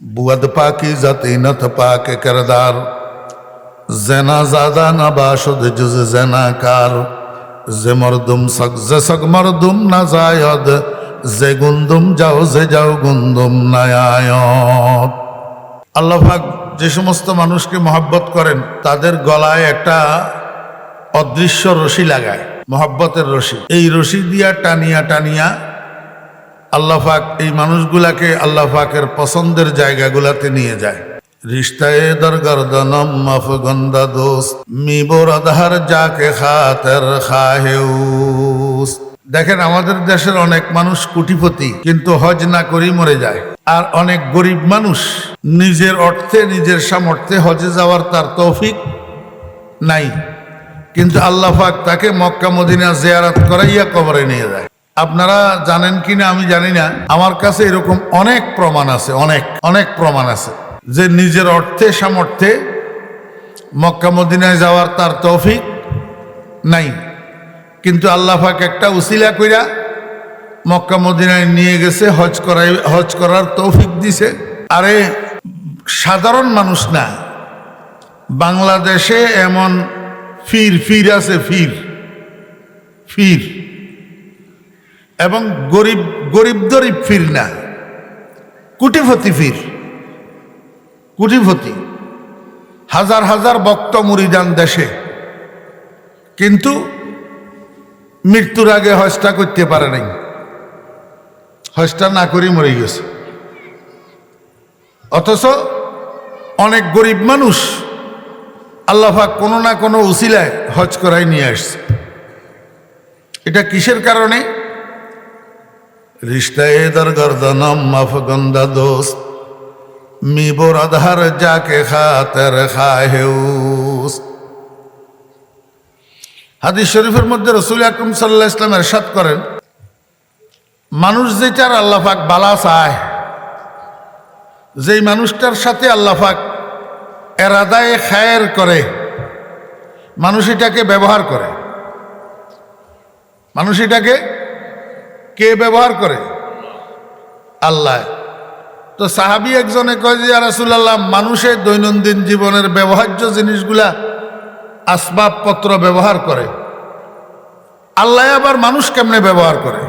বুয়াদ পাকি জাতি নথ পাকে কেরদার জেনা জাদা না বাসদ জুজ জেনা কার जे মরদুম সক जे সক মরদুম না জায়দ যে গুন্দুম যাও যে যাও গুন্দুম নায়ায় আল্লাহাক যে সমস্ত মানুষকে মহাব্বত করেন, তাদের গলায় একটা অদৃশ্য রশি লাগায়, মহাব্বতের রশি। এই রশি দিয়া টানিয়া টানিয়া আল্লাহ পাক এই মানুষগুলাকে আল্লাহ পাকের পছন্দের জায়গাগুলাতে নিয়ে যায়। রিস্তায় দরগর্দনম মফ গন্দা দোস্ত মি বোরাধার যাকে খাতের খাহেউস। দেখেন, আমাদের দেশের অনেক মানুষ কুটিপতি, কিন্তু হজ না করেই মরে যায়। আর অনেক গরিব মানুষ, নিজের অর্থে, নিজের সামর্থ্যে হজে যাওয়ার তার তৌফিক নাই। কিন্তু আল্লাহ পাক তাকে মক্কা মদিনা জিয়ারাত করাইয়া কবরে নিয়ে যায়। আপনারা জানেন কি না আমি জানি না। আমার কাছে এরকম অনেক প্রমাণ আছে, অনেক অনেক প্রমাণ আছে। যে নিজের অর্থে সামর্থ্যে মক্কা মদিনায় যাওয়ার তার তৌফিক নাই। কিন্তু আল্লাহ পাক একটা উসিলা কইরা মক্কা মদিনায় নিয়ে গেছে, হজ করাই, হজ করার তৌফিক দিছে। আরে, সাধারণ মানুষ না। বাংলাদেশে এমন ফির ফির আছে, ফির। ফির। এবং গরিব গরিব দরিব ফির না। কুটিপতি ফির। কুটিপতি। হাজার হাজার বক্ত মুরিদান দেশে। কিন্তু মৃত্যুর আগে হজটা করতে পারে নাই। হজটা না করেই মরে গেছে। অথচ অনেক গরিব মানুষ আল্লাহাক কোনো না কোনো উসিলায় হজ করাই নিয়ে আসছে। এটা কিসের কারণে? রিস্তায় দরগর্দনম মাফ গন্দা দোস্ত, মি বোরাধার যাকে খাতের খাহেউস। হাদিস শরীফের মধ্যে রসুল আকরম সাল্লাহ ইসলাম এরশাদ করেন, মানুষ যেটার আল্লাহাক বালা চায়, যেই মানুষটার সাথে আল্লাহাক এরাদায় খায়ের করে, মানুষ এটাকে ব্যবহার করে। মানুষ এটাকে কে ব্যবহার করে? আল্লাহ। তো সাহাবি একজনে কয় যে রাসুল্লাহ মানুষের দৈনন্দিন জীবনের ব্যবহার্য জিনিসগুলা আসবাবপত্র ব্যবহার করে। আল্লাহ আবার মানুষ কেমনে ব্যবহার করে?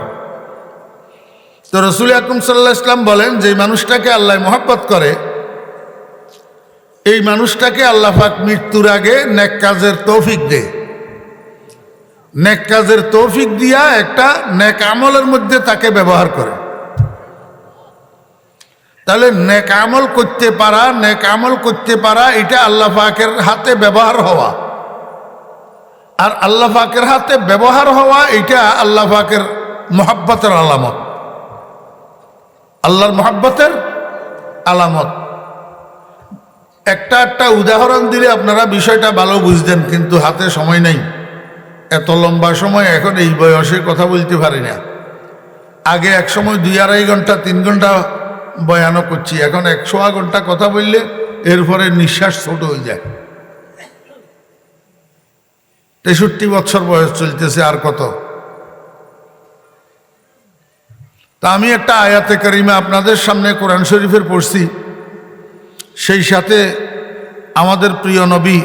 তো রসুল আকরম সাল্লাহ ইসলাম বলেন যে মানুষটাকে আল্লাহ মহাব্বত করে, এই মানুষটাকে আল্লাহ পাক মৃত্যুর আগে নেক কাজের তৌফিক দে নেক কাজের তৌফিক দিয়া একটা নেক আমলের মধ্যে তাকে ব্যবহার করে। তাহলে নেক আমল করতে পারা, নেক আমল করতে পারা, এটা আল্লাহ পাকের হাতে ব্যবহার হওয়া। আর আল্লাহ পাকের হাতে ব্যবহার হওয়া, এটা আল্লাহ পাকের মোহাব্বতের আলামত। আল্লাহর মোহাব্বতের আলামত। একটা একটা উদাহরণ দিলে আপনারা বিষয়টা ভালো বুঝতেন, কিন্তু হাতে সময় নেই। এত লম্বা সময় এখন এই বয়সে কথা বলতে পারি না। আগে এক সময় দুই আড়াই ঘণ্টা, তিন ঘণ্টা বয়ানও করছি। এখন একশো ঘণ্টা কথা বললে এরপরে নিঃশ্বাস ছোট হয়ে যায়। তেষট্টি বছর বয়স চলতেছে আর কত। তা আমি একটা আয়াতে কারিমা আপনাদের সামনে কোরআন শরীফের পড়ছি। সেই সাথে আমাদের প্রিয় নবী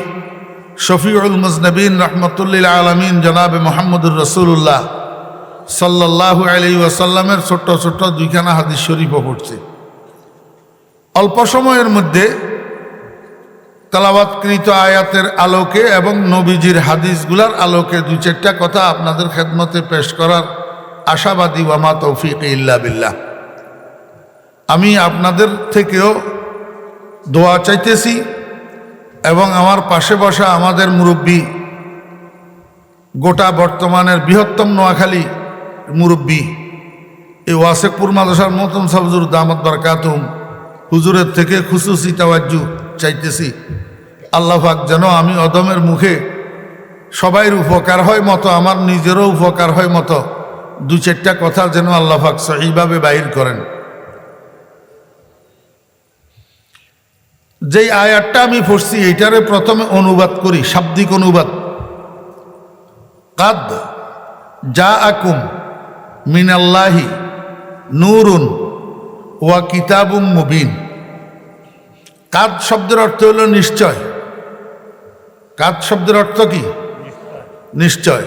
শফিউল মুজনবিন রহমতুল্লিল আলমিন জনাবে মোহাম্মদুর রসুল্লাহ সাল্লাহু আলি ওয়াসাল্লামের ছোট্ট ছোট্ট দুইখানা হাদিস শরীফও পড়ছে। অল্প সময়ের মধ্যে তালাবাতকৃত আয়াতের আলোকে এবং নবীজির হাদিসগুলার আলোকে দুই চারটা কথা আপনাদের খেদমতে পেশ করার আশাবাদী ওয়ামা তৌফিক ইল্লা বিল্লাহ। আমি আপনাদের থেকেও দোয়া চাইতেছি। এবং আমার পাশে বসা আমাদের মুরব্বী, গোটা বর্তমানের বৃহত্তম নোয়াখালী মুরব্বী, এই ওয়াসেকপুর মাদ্রাসার মতন সাবজুর দামত বারকাতুম, হুজুরের থেকে খুশুসি তাওয়াজ্জু চাইতেছি। আল্লাহাক যেন আমি অদমের মুখে সবাইয়ের উপকার হয় মতো, আমার নিজেরও উপকার হয় মতো দু চারটা কথা যেন আল্লাহাক সহিভাবে বাহির করেন। যেই আয়াতটা আমি পড়ছি, এইটারে প্রথমে অনুবাদ করি, শাব্দিক অনুবাদ। কাদ যা আকুম মিনাল্লাহি নূরুন ওয়া কিতাবুম মুবিন। কাদ শব্দের অর্থ হলো নিশ্চয়। কাদ শব্দের অর্থ কি? নিশ্চয়।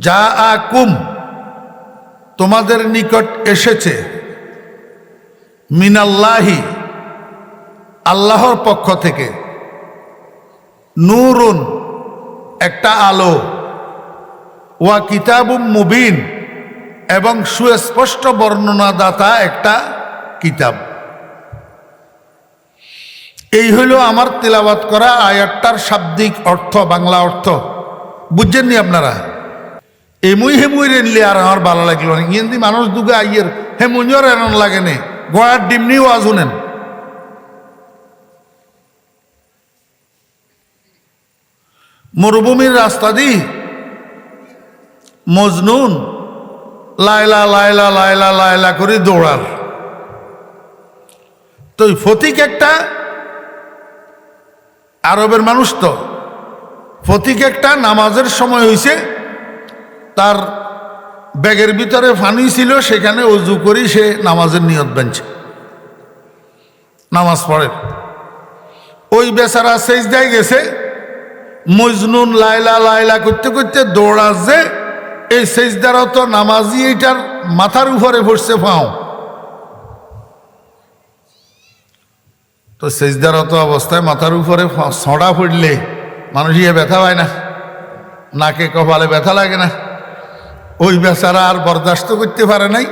যা আকুম তোমাদের নিকট এসেছে। মিনাল্লাহি আল্লাহর পক্ষ থেকে নূরুন, একটা আলো। ওয়া কিতাবুম মুবিন, এবং সুস্পষ্ট বর্ণনাদাতা একটা কিতাব। এই হইল আমার তেলাবাত করা আয়াতটার শাব্দিক অর্থ, বাংলা অর্থ। বুঝছেননি আপনারা? এমুই হেমুই রেনলি আর আমার ভালো লাগল না। ইয়েন্দি মানুষ দুগে আইয়ের, হেমুইও রেনন লাগে নে। গোড়ার ডিমনি ওয়াজ শুনেন মরুভূমির রাস্তা দি। মজনুন লাইলা লাইলা লাইলা লাইলা করে দৌড়ার তো ফতিক একটা আরবের মানুষ তো। ফতিক একটা নামাজের সময় হয়েছে তার ব্যাগের ভিতরে ফানি ছিল, সেখানে অজু করি সে নামাজের নিয়ত বানছে। নামাজ পড়ে। ওই বেচারা সেজদায় গেছে মজনুন লাইলা লাইলা করতে করতে দৌড়াচ্ছে এই সেজদারত নামাজি এইটার মাথার উপরে পড়ছে পাও তো সেজদারত অবস্থায় মাথার উপরে ছড়া পড়লে মানুষ ইয়ে ব্যথা পায় না, নাকে কপালে ব্যথা লাগে না। ওই বেচারা আর বরদাস্ত করতে পারে নাই,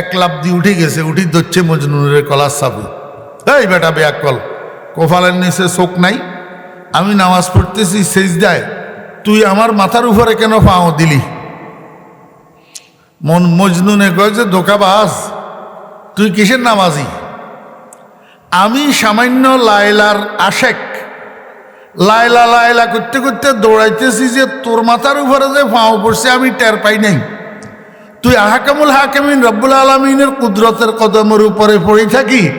এক লাভ দিয়ে উঠে গেছে, উঠি ধরছে মজনুরের কলার সাবু এই বেটা বেয়াক কল কপালের নিচে চোখ নাই। আমি নামাজ পড়তেছি সেজদায়। তুই আমার মাথার উপরে কেন পাও দিলি? মন মজনুনে কয় যে ধোকাবাজ তুই কিসের নামাজি? আমি সামান্য লায়লার আশেক। লায়লা লায়লা করতে করতে দৌড়াইতেছি যে, তোর মাথার উপরে যে ফাঁও পড়ছে, আমি টের পাই নাই। তুই আহাকামুল হাকামিন রব্বুল আলমিনের কুদরতের কদমের উপরে পড়ে থাকি।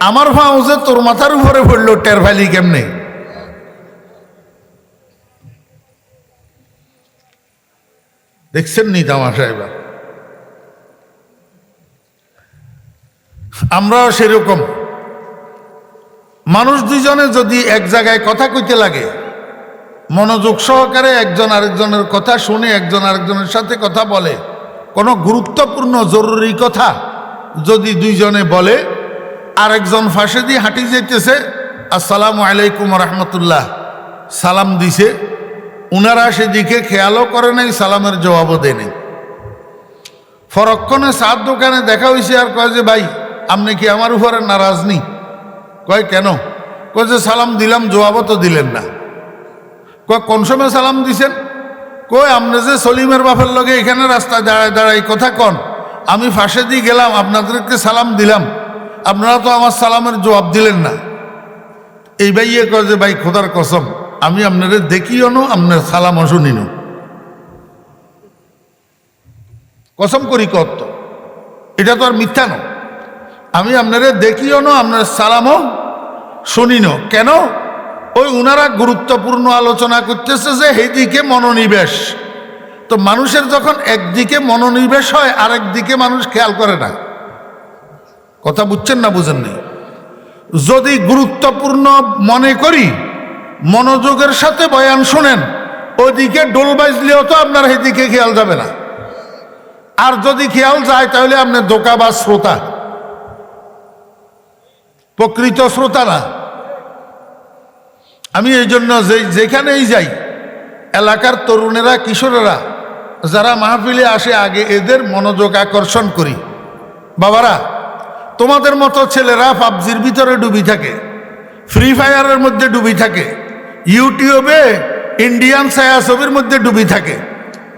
আমার ফাঁও যে তোর মাথার উপরে পড়ল, টের ফাইলি কেমনে? দেখছেন নি তামাশা এবার আমরাও সেরকম। মানুষ দুজনে যদি এক জায়গায় কথা কইতে লাগে, মনোযোগ সহকারে একজন আরেকজনের কথা শুনে একজন আরেকজনের সাথে কথা বলে, কোনো গুরুত্বপূর্ণ জরুরি কথা যদি দুইজনে বলে, আরেকজন ফাঁসে দিয়ে হাঁটি যেতেছে আসসালামু আলাইকুম রহমতুল্লাহ, সালাম দিছে উনারা সেদিকে খেয়ালও করে নাই, সালামের জবাবও দেয় ফরক্ষণে সাত দোকানে দেখা হয়েছে আর কয় যে, ভাই, আপনি কি আমার উপরে নারাজ নি? কয়, কেন? কয় যে, সালাম দিলাম, জবাবও তো দিলেন না। কয়, কোন সময় সালাম দিছেন? কই আপনি যে সলিমের বাপের লগে এখানে রাস্তায় দাঁড়ায় দাঁড়ায় কথা কন। আমি ফাঁসে দিয়ে গেলাম, আপনাদেরকে সালাম দিলাম। আপনারা তো আমার সালামের জবাব দিলেন না। এই ভাইয়ে কয় যে, ভাই, খোদার কসম আমি আপনাদের দেখিও নো, আপনার সালামও শুনিনো। কসম করি কত, এটা তো আর মিথ্যা ন। আমি আপনারা দেখিও না, আপনার সালামও শুনিনো। কেন? ওই উনারা গুরুত্বপূর্ণ আলোচনা করতেছে যে এইদিকে মনোনিবেশ। তো মানুষের যখন একদিকে মনোনিবেশ হয় আরেক দিকে মানুষ খেয়াল করে না। কথা বুঝছেন না বুঝেননি যদি গুরুত্বপূর্ণ মনে করি মনোযোগের সাথে বয়ান শোনেন। ওইদিকে ডোল বাজলেও তো আপনার এদিকে খেয়াল যাবে না। আর যদি খেয়াল যায়, তাহলে আপনি দোকা বা শ্রোতা। প্রকৃত শ্রোতা না। আমি এই জন্য যেখানেই যাই, এলাকার তরুণেরা, কিশোরেরা, যারা মাহফিলে আসে আগে, এদের মনোযোগ আকর্ষণ করি। বাবারা, তোমাদের মতো ছেলেরা পাবজির ভিতরে ডুবি থাকে, ফ্রি ফায়ারের মধ্যে ডুবি থাকে। ইউটিউবে ইন্ডিয়ান ছায়া ছবির মধ্যে ডুবি থাকে।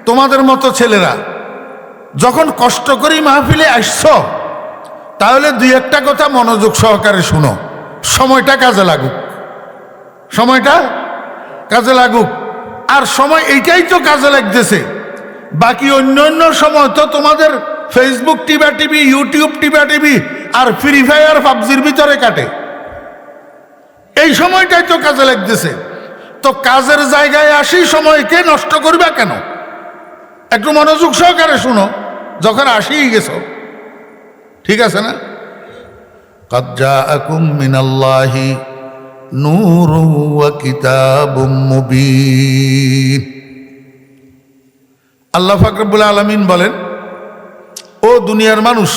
তোমাদের মতো ছেলেরা, যখন কষ্ট করি মাহফিলে আসছ, তাহলে দুই একটা কথা মনোযোগ সহকারে শুনো। সময়টা কাজে লাগুক। সময়টা কাজে লাগুক। আর সময় এইটাই তো কাজে লাগতেছে। বাকি অন্য অন্য সময় তো তোমাদের Facebook TV, TV YouTube TV, TV আর ফ্রি ফায়ার পাবজির ভিতরে কাটে। এই সময়টাই তো কাজে লাগতেছে। তো কাজের জায়গায় আসি সময়কে নষ্ট করবে কেন? একটু মনোযোগ সহকারে শুনো, যখন আসিই গেছ। ঠিক আছে না? কজ্জা আকুম মিনাল্লাহি আল্লাহ ফাকরবুল আলমিন বলেন, ও দুনিয়ার মানুষ,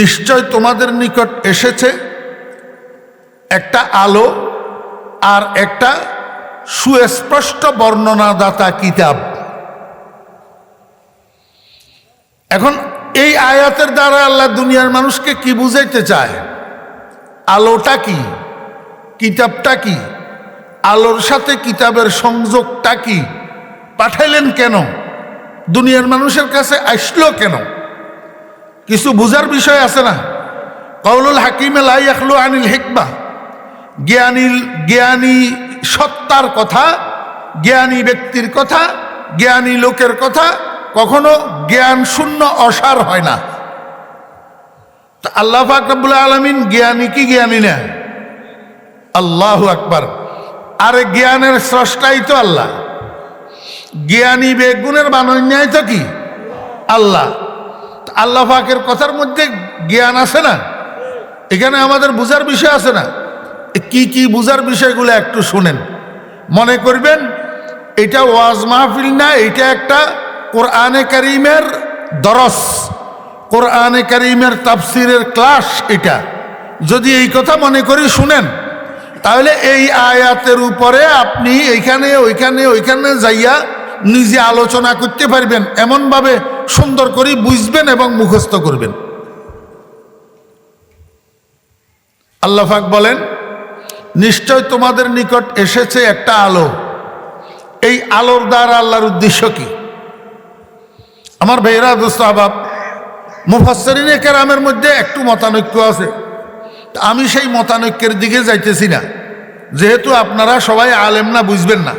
নিশ্চয় তোমাদের নিকট এসেছে একটা আলো আর একটা সুস্পষ্ট বর্ণনাদাতা কিতাব। এখন এই আয়াতের দ্বারা আল্লাহ দুনিয়ার মানুষকে কি বুঝাইতে চায়? আলোটা কি? কিতাবটা কি? আলোর সাথে কিতাবের সংযোগটা কি? পাঠাইলেন কেন? দুনিয়ার মানুষের কাছে আসলো কেন? কিছু বুঝার বিষয় আছে না? কৌলুল হাকিমে লাই আখলু আনিল হেকবা জ্ঞানী জ্ঞানী সত্তার কথা, জ্ঞানী ব্যক্তির কথা, জ্ঞানী লোকের কথা কখনো জ্ঞান শূন্য অসার হয় না। আল্লাহ ফাকরাবুল আলমিন জ্ঞানী কি জ্ঞানী না? আল্লাহ আকবার। আরে জ্ঞানের স্রষ্টাই তো আল্লাহ। জ্ঞানী বেগুনের বানন্যায় তো কি? আল্লাহ। আল্লাহ পাকের কথার মধ্যে জ্ঞান আছে না? এখানে আমাদের বুঝার বিষয় আছে না? কি কি বুঝার বিষয়গুলো একটু শুনেন। মনে করবেন, এটা ওয়াজ মাহফিল না, এটা একটা কোরআনে করিমের দরস। কোরআনে করিমের তাফসিরের ক্লাস এটা। যদি এই কথা মনে করি শুনেন, তাহলে এই আয়াতের উপরে আপনি এইখানে, ওইখানে ওইখানে যাইয়া নিজে আলোচনা করতে পারবেন, এমনভাবে সুন্দর করে বুঝবেন এবং মুখস্থ করবেন। আল্লাহাক বলেন নিশ্চয় তোমাদের নিকট এসেছে একটা আলো। এই আলোর দ্বারা আল্লাহর উদ্দেশ্য কি? আমার ভাইরা দোস্ত, আবাব মুফাসরিনে কেরামের মধ্যে একটু মতানৈক্য আছে। আমি সেই মতানৈক্যের দিকে যাইতেছি না। যেহেতু আপনারা সবাই আলেম না, বুঝবেন না।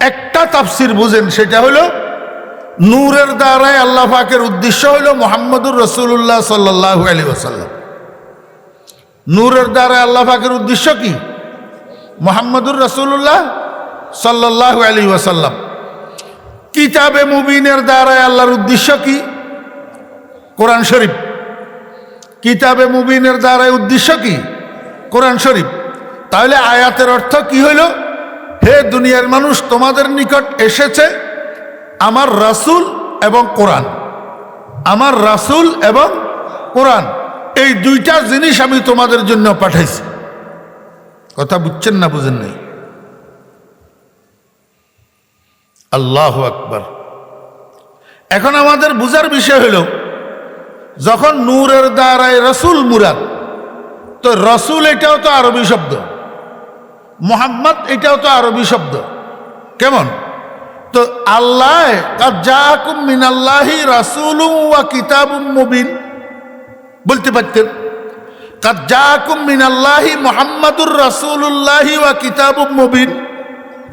একটা তাফসির বুঝেন, সেটা হলো, নূরের দ্বারায় আল্লাহ পাকের উদ্দেশ্য হলো মোহাম্মদুর রসুল্লাহ সাল্লাহ আলী ওসাল্লাম নূরের দ্বারা আল্লাহ পাকের উদ্দেশ্য কি? মোহাম্মদুর রসুল্লাহ সাল্লাহ আলী ওয়াসাল্লাম। কিতাবে মুবিনের দ্বারায় আল্লাহর উদ্দেশ্য কি? কোরআন শরীফ। কিতাবে মুবিনের দ্বারায় উদ্দেশ্য কি? কোরআন শরীফ। তাহলে আয়াতের অর্থ কি হইল? হে দুনিয়ার মানুষ, তোমাদের নিকট এসেছে আমার রাসুল এবং কোরআন। আমার রাসুল এবং কোরআন। এই দুইটা জিনিস আমি তোমাদের জন্য পাঠাইছি। কথা বুঝছেন না বুঝেন নাই? আল্লাহ আকবার। এখন আমাদের বুঝার বিষয় হল, যখন নূরের দ্বারায় রসুল মুরাদ, তো রসুল এটাও তো আরবি শব্দ, মোহাম্মদ এটাও তো আরবি শব্দ। কেমন? তো আল্লাহ মিনাল্লাহি রাসুল ওয়া কিতাবুম মুবিন। বলতে পারতেন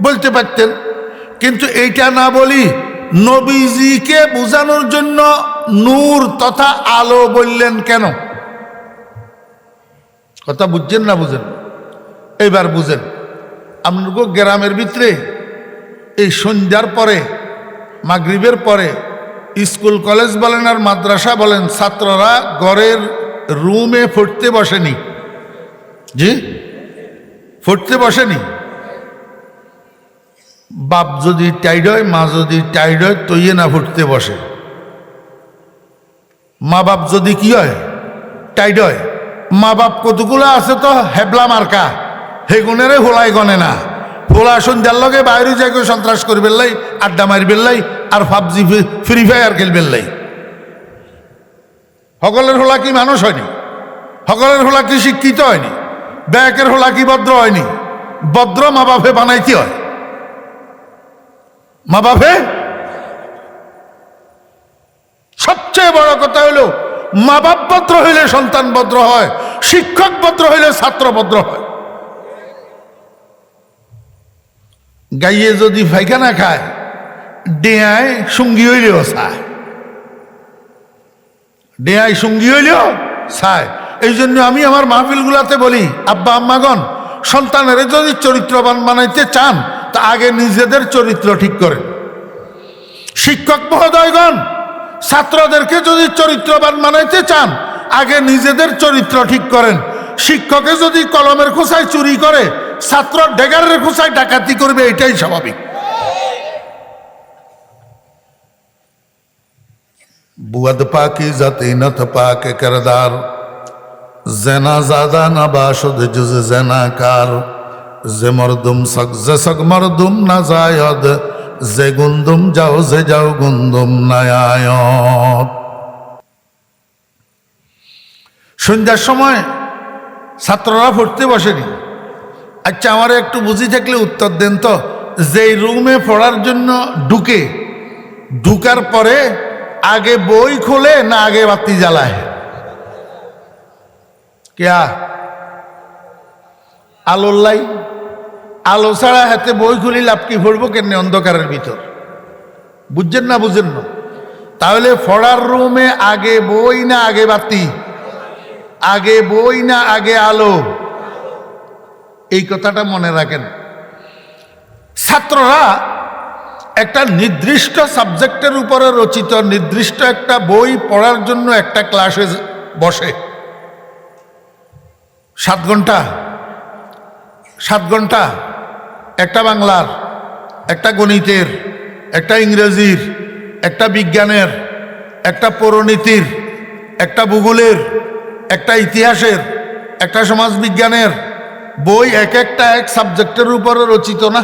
বলতে পারতেন, কিন্তু এইটা না বলি, নবীজিকে বোঝানোর জন্য নূর তথা আলো বললেন কেন? কথা বুঝছেন না বুঝেন? এইবার বুঝেন আপনার গ্রামের ভিতরে এই সন্ধ্যার পরে, মাগরিবের পরে স্কুল, কলেজ বলেন আর মাদ্রাসা বলেন, ছাত্ররা ঘরের রুমে ফুটতে বসেনি। জি? ফুটতে বসেনি। বাপ যদি টাইড হয়, মা যদি টাইড হয় তৈয়ে না ফুটতে বসে। মা বাপ যদি কি হয় টাইড হয়, মা বাপ কতগুলো আছে তো? হেবলা মার্কা। হেগুনেরে হোলাই গনে না। হোলা সন্ধ্যার লগে বাইরে যাই সন্ত্রাস করবেন লাই, আড্ডা মারবেন লাই আর পাবজি ফ্রি ফায়ার খেলবেন লাই সকলের হোলা কি মানুষ হয়নি? সকলের হোলা কি শিক্ষিত হয়নি? ব্যাকের হোলা কি ভদ্র হয়নি? ভদ্র মা বাপে বানাইতে হয়। মা বাপে সবচেয়ে বড় কথা হলো মা বাপ ভদ্র হইলে সন্তান ভদ্র হয়, শিক্ষক ভদ্র হইলে ছাত্র ভদ্র হয়। গাইয়ে যদি পায়খানা খায় ডেয়ায় সঙ্গী হইলেও চায় ডেয়ায় সঙ্গী হইলেও চায় এই জন্য আমি আমার মাহফিলগুলাতে বলি, আব্বা, আম্মাগণ, সন্তানের যদি চরিত্রবান বানাইতে চান, তা আগে নিজেদের চরিত্র ঠিক করেন। শিক্ষক মহোদয়গণ, ছাত্রদেরকে যদি চরিত্রবান বানাইতে চান, আগে নিজেদের চরিত্র ঠিক করেন। শিক্ষকে যদি কলমের খোসায় চুরি করে, ছাত্র ডেগারের খোসায় ডাকাতি করবে, এটাই স্বাভাবিক। बुअद पाकी जतीनत पाक किरदार जना ज्यादा नबाशुद जुज जना कार जे मरदुम सक जे सक मरदुम ना जायद जे गुंदुम जाओ जे जाओ गुंदुम নায়ায়ত সন্ধ্যার সময় ছাত্ররা পড়তে বসেনি আচ্ছা আমার একটু বুঝি থাকলে উত্তর দেন তো যেই রুমে পড়ার জন্য ঢুকে ঢুকার পরে আগে বই খোলে না আগে বাতি জ্বালায়? কেয়া? আলোর লাই? আলো ছাড়া হাতে বই খুলি লাভ কি পড়ব কেন অন্ধকারের ভিতর? বুঝছেন না বুঝেন না? তাহলে ফড়ার রুমে আগে বই না আগে বাতি? আগে বই না আগে আলো? এই কথাটা মনে রাখেন। ছাত্ররা একটা নির্দিষ্ট সাবজেক্টের উপরে রচিত নির্দিষ্ট একটা বই পড়ার জন্য একটা ক্লাসে বসে। সাত ঘণ্টা। সাত ঘণ্টা। একটা বাংলার, একটা গণিতের, একটা ইংরেজির, একটা বিজ্ঞানের, একটা পৌরনীতির, একটা ভূগোলের, একটা ইতিহাসের, একটা সমাজবিজ্ঞানের বই এক একটা এক সাবজেক্টের উপরে রচিত না?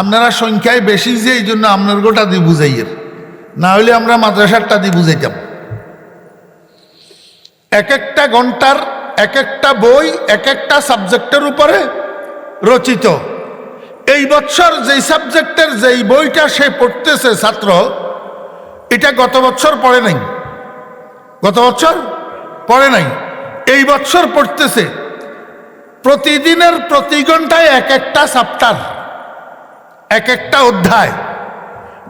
আপনারা সংখ্যায় বেশি যে এই জন্য আপনার গোটা দিয়ে বুঝাইয়ের। না হলে আমরা মাদ্রাসারটা দিয়ে বুঝাইতাম। এক একটা ঘণ্টার এক একটা বই এক একটা সাবজেক্টের উপরে রচিত। এই বছর যেই সাবজেক্টের যেই বইটা সে পড়তেছে ছাত্র, এটা গত বছর পড়ে নাই। গত বছর পড়ে নাই। এই বছর পড়তেছে। প্রতিদিনের প্রতি ঘন্টায় এক একটা চ্যাপ্টার। এক একটা অধ্যায়।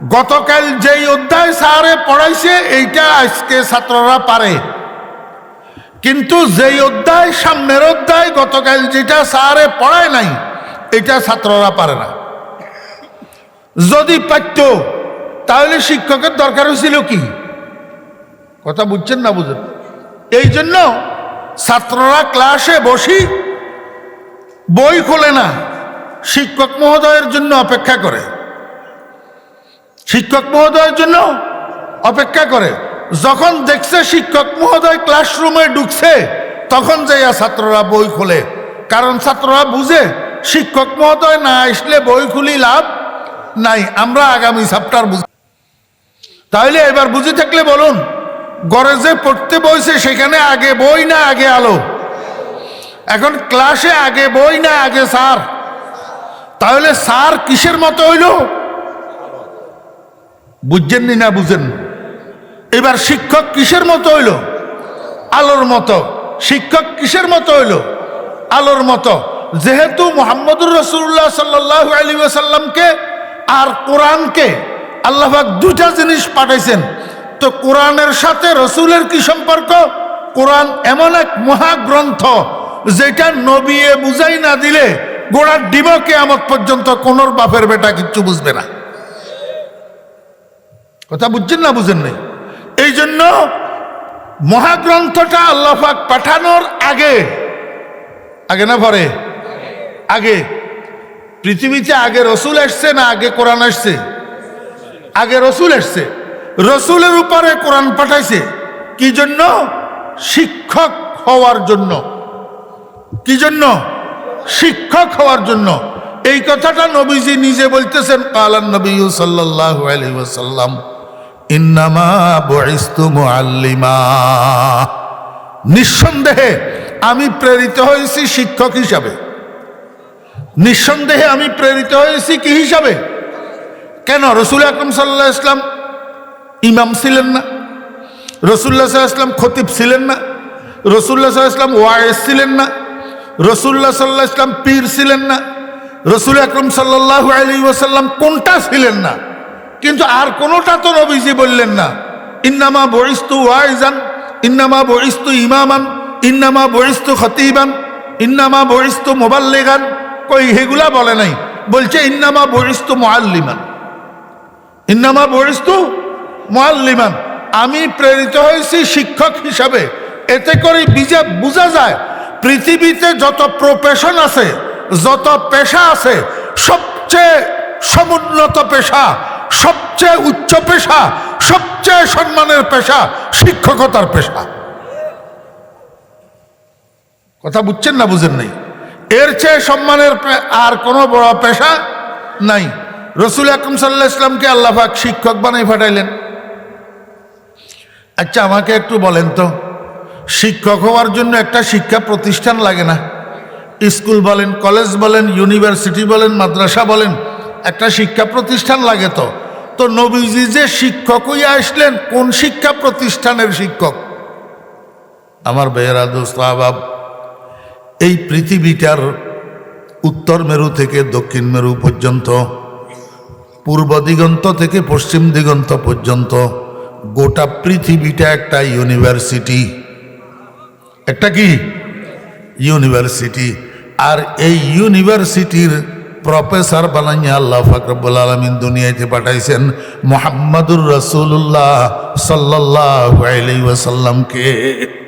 গতকাল যেই অধ্যায় স্যারে পড়াইছে, এইটা আজকে ছাত্ররা পারে। কিন্তু যেই অধ্যায়, সামনের অধ্যায় গতকাল যেটা স্যারে পড়ায় নাই, এটা ছাত্ররা পারে না। যদি পারত, তাহলে শিক্ষকের দরকার হয়েছিল কি? কথা বুঝছেন না বুঝেন? এই জন্য ছাত্ররা ক্লাসে বসি বই খোলে না। শিক্ষক মহোদয়ের জন্য অপেক্ষা করে। শিক্ষক মহোদয়ের জন্য অপেক্ষা করে। যখন দেখছে শিক্ষক মহোদয় ক্লাসরুমে ঢুকছে, তখন যাইয়া ছাত্ররা বই খোলে। কারণ ছাত্ররা বুঝে, শিক্ষক মহোদয় না আসলে বই খুলি লাভ নাই, আমরা আগামী চ্যাপ্টার বুঝি। তাহলে এবার বুঝে থাকলে বলুন গড়ে যে পড়তে বইছে, সেখানে আগে বই না আগে আলো? এখন ক্লাসে আগে বই না আগে স্যার তাহলে স্যার কিসের মতো হইল? বুঝছেননি না বুঝেন? এবার শিক্ষক কিসের মতো হইল? আলোর মতো। শিক্ষক কিসের মতো হইল? আলোর মতো। যেহেতু মোহাম্মদুর রসুল্লাহ সাল্লাহ আলী সাল্লামকে আর কোরআনকে আল্লাহাক দুটা জিনিস পাঠাইছেন। তো কোরআনের সাথে রসুলের কি সম্পর্ক? কোরআন এমন এক মহাগ্রন্থ, যেটা নবিয়ে বুঝাই না দিলে গোড়ার ডিমকে আমত পর্যন্ত কোনোর বাপের বেটা কিচ্ছু বুঝবে না। কথা বুঝছেন না বুঝেন নাই? এই জন্য মহাগ্রন্থটা আল্লাহাক পাঠানোর আগে আগে না পরে? আগে। পৃথিবীতে আগে রসুল আসছে না আগে কোরআন আসছে আগে রসুল আসছে রসুলের উপরে কোরআন পাঠাইছে। কি জন্য? শিক্ষক হওয়ার জন্য। কি জন্য? শিক্ষক হওয়ার জন্য। এই কথাটা নবীজি নিজে বলতেছেন, কালান নবী সাল্লাহ আলী ইন্নামা বয়স্তু নিঃসন্দেহে আমি প্রেরিত হয়েছি শিক্ষক হিসাবে। নিঃসন্দেহে আমি প্রেরিত হয়েছি কি হিসাবে? কেন? রসুল আকরম সাল্লাহ ইসলাম ইমাম ছিলেন না। রসুল্লাহ সাল্লাম খতিব ছিলেন না। রসুল্লাহ সাল্লাম ওয়ারেস ছিলেন না। রসুল্লাহ সাল্লাহ ইসলাম পীর ছিলেন না। রসুল আকরম সাল্লাহ আলী ওসাল্লাম কোনটা ছিলেন না? কিন্তু আর কোনোটা তো নবীজি বললেন না। ইন্নামা বরিস্তু ওয়াইজান, ইন্নামা বরিস্তু ইমামান, ইন্নামা বরিস্তু খতিবান, ইন্নামা বরিস্তু মোবাল্লেগান। কই হেগুলা বলে নাই। বলছে ইন্নামা বরিস্তু মোয়াল্লিমান ইন্নামা বরিস্তু মোয়াল্লিমান আমি প্রেরিত হয়েছি শিক্ষক হিসাবে। এতে করে বিজে বোঝা যায় পৃথিবীতে যত প্রফেশন আছে, যত পেশা আছে, সবচেয়ে সমুন্নত পেশা, সবচেয়ে উচ্চ পেশা, সবচেয়ে সম্মানের পেশা শিক্ষকতার পেশা। কথা বুঝছেন না বুঝেন নাই? এর চেয়ে সম্মানের আর কোনো বড় পেশা নাই। রসুল আকরম সাল্লাহ ইসলামকে আল্লাহাক শিক্ষক বানাই ফাটাইলেন আচ্ছা আমাকে একটু বলেন তো। শিক্ষক হওয়ার জন্য একটা শিক্ষা প্রতিষ্ঠান লাগে না। স্কুল বলেন, কলেজ বলেন, ইউনিভার্সিটি বলেন, মাদ্রাসা বলেন, একটা শিক্ষা প্রতিষ্ঠান লাগে তো। তো নবীজি যে শিক্ষক হইয়া আসলেন, কোন শিক্ষা প্রতিষ্ঠানের শিক্ষক? আমার বেহরা দোস্ত এই পৃথিবীটার উত্তর মেরু থেকে দক্ষিণ মেরু পর্যন্ত, পূর্ব দিগন্ত থেকে পশ্চিম দিগন্ত পর্যন্ত, গোটা পৃথিবীটা একটা ইউনিভার্সিটি। একটা কি? ইউনিভার্সিটি আর এই ইউনিভার্সিটির প্রফেসর বানাইয়া আল্লাহ ফাকরবুল আলমিন দুনিয়াতে পাঠাইছেন মোহাম্মদুর রসুল্লাহ সাল্লাহ আলাইহি ওয়াসাল্লামকে।